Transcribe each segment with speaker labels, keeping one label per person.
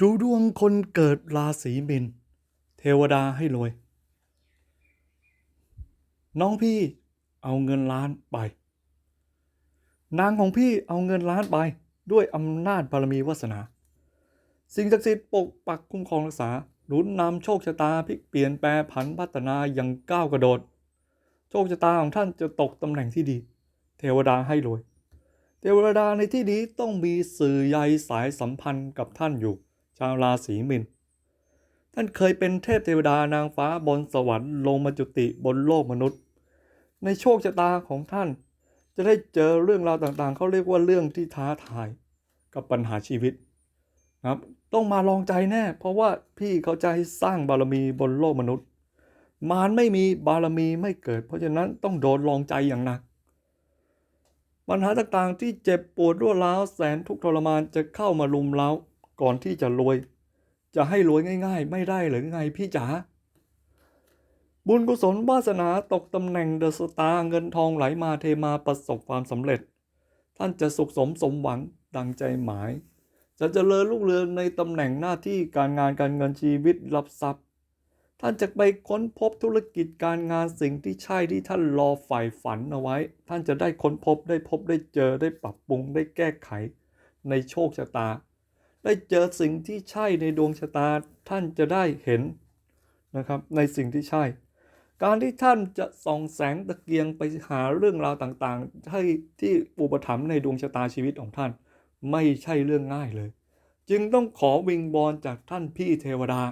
Speaker 1: ดูดวงคนเกิดราศีมิน เทวดาให้รวย น้องพี่เอาเงินล้านไป นางของพี่เอาเงินล้านไป ด้วยอำนาจบารมีวาสนา สิ่งศักดิ์สิทธิ์ปกปักคุ้มครองรักษาหนุนนำโชคชะตาพลิกเปลี่ยนแปลผันพัฒนาอย่างก้าวกระโดด โชคชะตาของท่านจะตกตำแหน่งที่ดี เทวดาให้รวย เทวดาในที่นี้ต้องมีสื่อใยสายสัมพันธ์กับท่านอยู่ ชาวราศีมินท่านเคยเป็นเทพเทวดานางฟ้าบนสวรรค์ลงมาจุติบนโลกมนุษย์ ในโชคชะตาของท่าน จะได้เจอเรื่องราวต่างๆ เขาเรียกว่าเรื่องที่ท้าทายกับปัญหาชีวิตครับต้องมาลองใจแน่ เพราะว่าพี่เขาจะให้สร้างบารมีบนโลกมนุษย์ มารไม่มีบารมีไม่เกิด เพราะฉะนั้นต้องโดนลองใจอย่างหนัก ปัญหาต่างๆที่เจ็บปวดรวดร้าวแสนทุกทรมานจะเข้ามาลุมเล้า ก่อนที่จะรวย จะให้รวยง่าย ๆ ไม่ได้หรือไงพี่จ๋าบุญกุศลวาสนาตกตำแหน่งเดอะสตาร์เงินทองไหลมาเทมาประสบความสำเร็จ ท่านจะสุขสมสมหวังดังใจหมาย จะเจริญรุ่งเรืองในตำแหน่งหน้าที่การงานการเงินชีวิตรับทรัพย์ ท่านจะไปค้นพบธุรกิจการงานสิ่งที่ใช่ที่ท่านรอใฝ่ฝันเอาไว้ ท่านจะได้ค้นพบได้พบได้เจอได้ปรับปรุงได้แก้ไข ในโชคชะตา ได้เจอสิ่งที่ใช่ในดวงชะตาท่านจะได้เห็นนะครับในสิ่งที่ใช่ การที่ท่านจะส่องแสงตะเกียงไปหาเรื่องราวต่างๆให้ที่อุปถัมภ์ในดวงชะตาชีวิตของท่าน ไม่ใช่เรื่องง่ายเลย จึงต้องขอวิงบอลจากท่านพี่เทวดา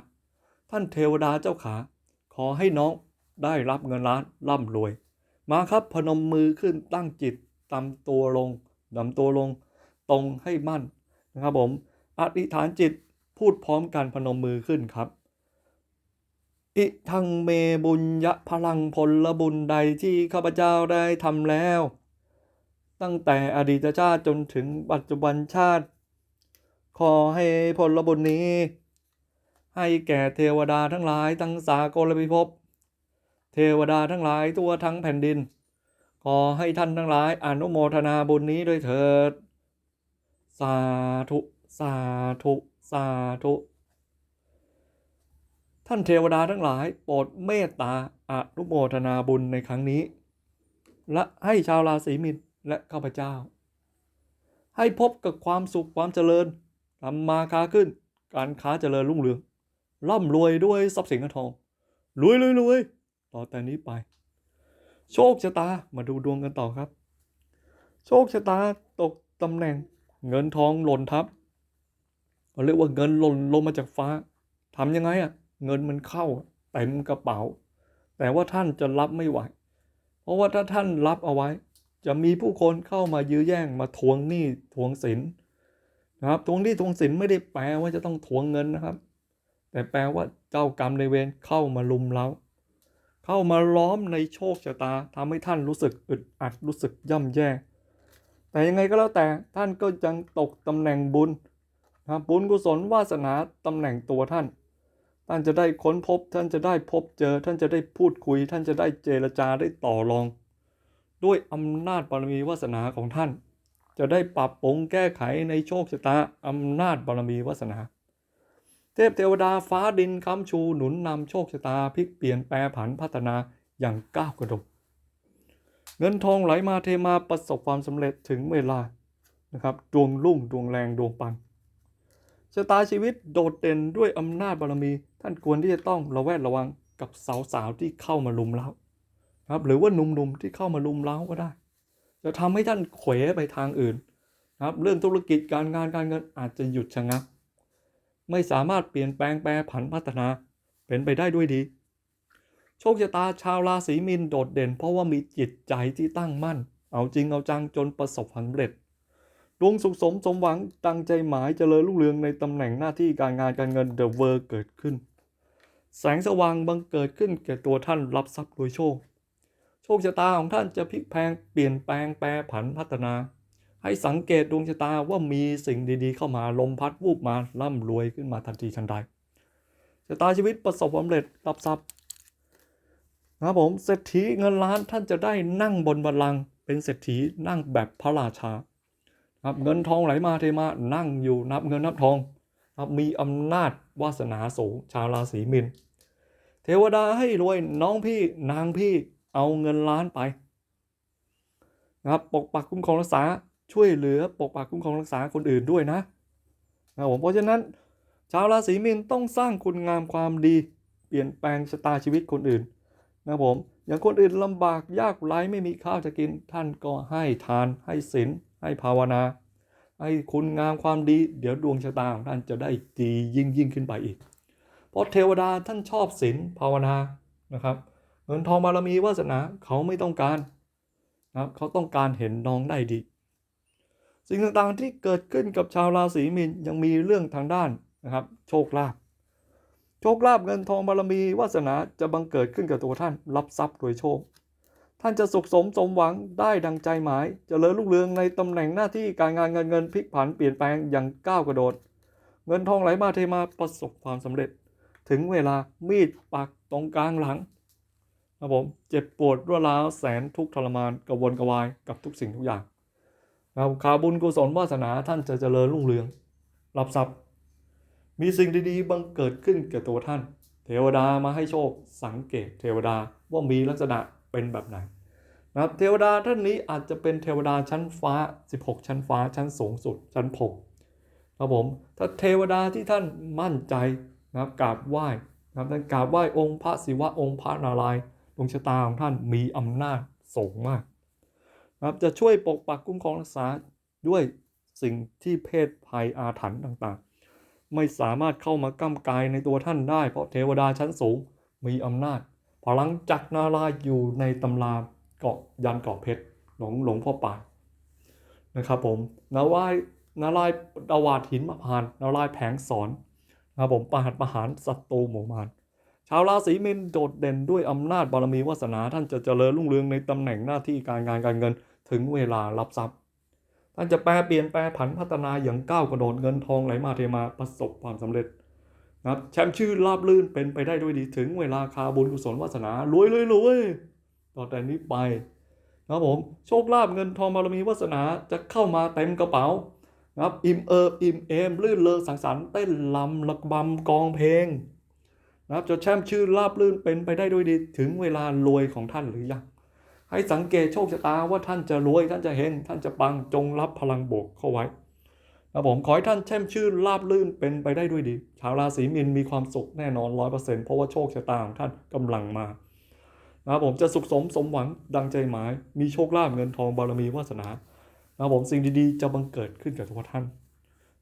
Speaker 1: ท่านเทวดาเจ้าขา ขอให้น้องได้รับเงินล้านร่ำรวย มาครับพนมมือขึ้นตั้งจิตตำตัวลงดำตัวลง ตรงให้มั่นนะครับผม อธิษฐานจิตพูดพร้อมกันพนมมือขึ้นครับ อิทังเมบุญยะพลังผลบุญใดที่ข้าพเจ้าได้ทำแล้ว ตั้งแต่อดีตชาติจนถึงปัจจุบันชาติ ขอให้ผลบุญนี้ ให้แก่เทวดาทั้งหลายทั้งสากลพิภพเทวดาทั้งหลายทั่วทั้งแผ่นดิน ขอให้ท่านทั้งหลายอนุโมทนาบุญนี้ด้วยเถิด สาธุ สาธุ สาธุ ท่านเทวดาทั้งหลายโปรดเมตตาอนุโมทนาบุญในครั้งนี้ และให้ชาวราศีมินและข้าพเจ้า ให้พบกับความสุขความเจริญทำมาค้าขึ้น การค้าเจริญรุ่งเรือง ร่ำรวยด้วยทรัพย์สินเงินทองรวยรวยรวยต่อแต่นี้ไป โชคชะตามาดูดวงกันต่อครับ โชคชะตาตกตำแหน่งเงินทองหล่นทับ เขาเรียกว่าเงินหล่นลงมาจากฟ้าทำยังไงอะ่ะ เงินมันเข้าเต็มกระเป๋า แต่ว่าท่านจะรับไม่ไหว เพราะว่าถ้าท่านรับเอาไว้ จะมีผู้คนเข้ามายื้อแย่งมาทวงหนี้ทวงสินนะครับทวงหนี้ทวงสินไม่ได้แปลว่าจะต้องทวงเงินนะครับ แต่แปลว่าเจ้ากรรมในเวรเข้ามาลุมเราเข้ามาล้อมในโชคชะตาทำให้ท่านรู้สึกอึดอัดรู้สึกย่ำแย่ แต่ยังไงก็แล้วแต่ท่านก็ยังตกตำแหน่งบุญ บุญกุศลวาสนาตำแหน่งตัวท่าน ท่านจะได้ค้นพบ ท่านจะได้พบเจอ ท่านจะได้พูดคุย ท่านจะได้เจรจาได้ต่อรอง ด้วยอำนาจบารมีวาสนาของท่าน จะได้ปรับปรุงแก้ไขในโชคชะตาอำนาจบารมีวาสนา เทพเทวดาฟ้าดินค้ำชูหนุนนำโชคชะตาพลิกเปลี่ยนแปลผันพัฒนาอย่างก้าวกระโดดเงินทองไหลมาเทมาประสบความสำเร็จถึงเวลานะครับดวงรุ่งดวงแรงดวงปัง ชะตาชีวิตโดดเด่นด้วยอำนาจบารมี ท่านควรที่จะต้องระแวดระวังกับสาวๆที่เข้ามาลุมเล้าครับหรือว่าหนุ่มๆที่เข้ามาลุมเล้าก็ได้ จะทำให้ท่านเขวไปทางอื่นครับเรื่องธุรกิจการงานการเงินอาจจะหยุดชะงัก ไม่สามารถเปลี่ยนแปลงแปรผันพัฒนาเป็นไปได้ด้วยดี โชคชะตาชาวราศีมีนโดดเด่น เพราะว่ามีจิตใจที่ตั้งมั่น เอาจริงเอาจังจนประสบความสำเร็จ ดวงสุขสมสมหวังตั้งใจหมายเจริญรุ่งเรืองในตำแหน่งหน้าที่การงานการเงินเดอะเวอร์เกิดขึ้น แสงสว่างบังเกิดขึ้นแก่ตัวท่านรับทรัพย์โดยโชค โชคชะตาของท่านจะพลิกแพงเปลี่ยนแปลงแปรผันพัฒนา ให้สังเกตดวงชะตาว่ามีสิ่งดีๆ เข้ามาลมพัดวูบมาร่ำรวยขึ้นมาทันทีทันใดชะตาชีวิตประสบความสำเร็จรับทรัพย์นะครับผมเศรษฐีเงินล้านท่านจะได้นั่งบนบัลลังก์เป็นเศรษฐีนั่งแบบพระราชา ครับเงินทองไหลมาเทมานั่งอยู่นับเงินนับทองครับมีอำนาจวาสนาสูงชาวราศีมีนเทวดาให้รวยน้องพี่นางพี่เอาเงินล้านไปนะครับปกปักคุ้มครองรักษาช่วยเหลือปกปักคุ้มครองรักษาคนอื่นด้วยนะนะครับผมเพราะฉะนั้น ชาวราศีมีนต้องสร้างคุณงามความดี เปลี่ยนแปลงชะตาชีวิตคนอื่นนะครับผมอย่างคนอื่นลำบากยากไร้ไม่มีข้าวจะกินท่านก็ให้ทานให้ศีล ให้ภาวนา ให้คุณงามความดี เดี๋ยวดวงชะตาของท่านจะได้ดียิ่งยิ่งขึ้นไปอีก เพราะเทวดาท่านชอบศีลภาวนานะครับ เงินทองบารมีวาสนาเขาไม่ต้องการนะครับเขาต้องการเห็นน้องได้ดี สิ่งต่างๆที่เกิดขึ้นกับชาวราศีมีนยังมีเรื่องทางด้านนะครับ โชคลาภโชคลาภเงินทองบารมีวาสนาจะบังเกิดขึ้นกับตัวท่าน รับทรัพย์โดยโชค ท่านจะสุขสมสมหวังได้ดังใจหมายจเจริญรุ่งเรืองในตำแหน่งหน้าที่การงานเงินเงินพลิกผันเปลี่ยนแปลงอย่างก้าวกระโดด เงินทองไหลมาเทมาประสบความสำเร็จ ถึงเวลามีดปักตรงกลางหลังครับผมเจ็บปวดรวดร้าวแสนทุกทรมานกระวนกระวายกับทุกสิ่งทุกอย่างนะครับข่าวบุญกุศลวาสนาท่านจะเจริญรุ่งเรือง รับทรัพย์ มีสิ่งดีๆบังเกิดขึ้นแก่ตัวท่าน เทวดามาให้โชค สังเกตเทวดาว่ามีลักษณะ เป็นแบบไหนนะครับเทวดาท่านนี้อาจจะเป็นเทวดาชั้นฟ้า 16 ชั้นฟ้าชั้นสูงสุด ชั้นพรมครับผมถ้าเทวดาที่ท่านมั่นใจนะครับกราบไหว้นะครับท่านกราบไหว้องค์พระศิวะองค์พระนารายณ์ดวงชะตาของท่านมีอำนาจสูงมากนะครับจะช่วยปกปักคุ้มครองรักษาด้วยสิ่งที่เพศภัยอาถรรพ์ต่างๆ ไม่สามารถเข้ามาก้ำกายในตัวท่านได้ เพราะเทวดาชั้นสูงมีอำนาจ พลังจักรนารายอยู่ในตำราเกาะยันเกาะเพชรหลวงหลวงพ่อปานนะครับผมนารายนารายดาวาดหินมะพร้านนารายแผงสอนนะครับผมประหัตประหารศัตรูหมู่มารชาวราศีมีนโดดเด่นด้วยอำนาจบารมีวาสนาท่านจะเจริญรุ่งเรืองในตำแหน่งหน้าที่การงานการเงินถึงเวลารับทรัพย์ ท่านจะแปลเปลี่ยนแปลผันพัฒนาอย่างก้าวกระโดดเงินทองไหลมาเทมาประสบความสำเร็จ นะครับแชมป์ชื่อราบลื่นเป็นไปได้ด้วยดีถึงเวลาคาบุญกุศลวาสนารวยเลยรวยต่อแต่นี้ไปนะครับผมโชคลาภเงินทองบารมีวาสนาจะเข้ามาเต็มกระเป๋านะครับอิ่มเอิบอิ่มเอมลื่นเลงสังสรรค์เต้นลำระบำกองเพลงนะครับจะแชมป์ชื่อราบลื่นเป็นไปได้ด้วยดีถึงเวลารวยของท่านหรือยังให้สังเกตโชคชะตาว่าท่านจะรวยท่านจะเฮงท่านจะปังจงรับพลังบวกเข้าไว้ นะผมขอให้ท่านแช่มชื่นราบลื่นเป็นไปได้ด้วยดี ชาวราศีมีนมีความสุขแน่นอนร้อยเปอร์เซ็นต์เพราะว่าโชคชะตาของท่านกำลังมานะผมจะสุขสมสมหวังดังใจหมาย มีโชคลาภเงินทองบารมีวาสนานะผมสิ่งดีๆ จะบังเกิดขึ้นกับตัวท่าน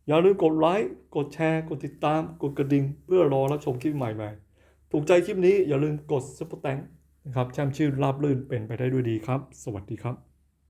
Speaker 1: อย่าลืมกดไลค์กดแชร์กดติดตาม กดกระดิ่งเพื่อรอรับชมคลิปใหม่ๆถูกใจคลิปนี้อย่าลืมกดซุปเปอร์แตงนะครับแช่มชื่นราบลื่นเป็นไปได้ด้วยดีครับ สวัสดีครับ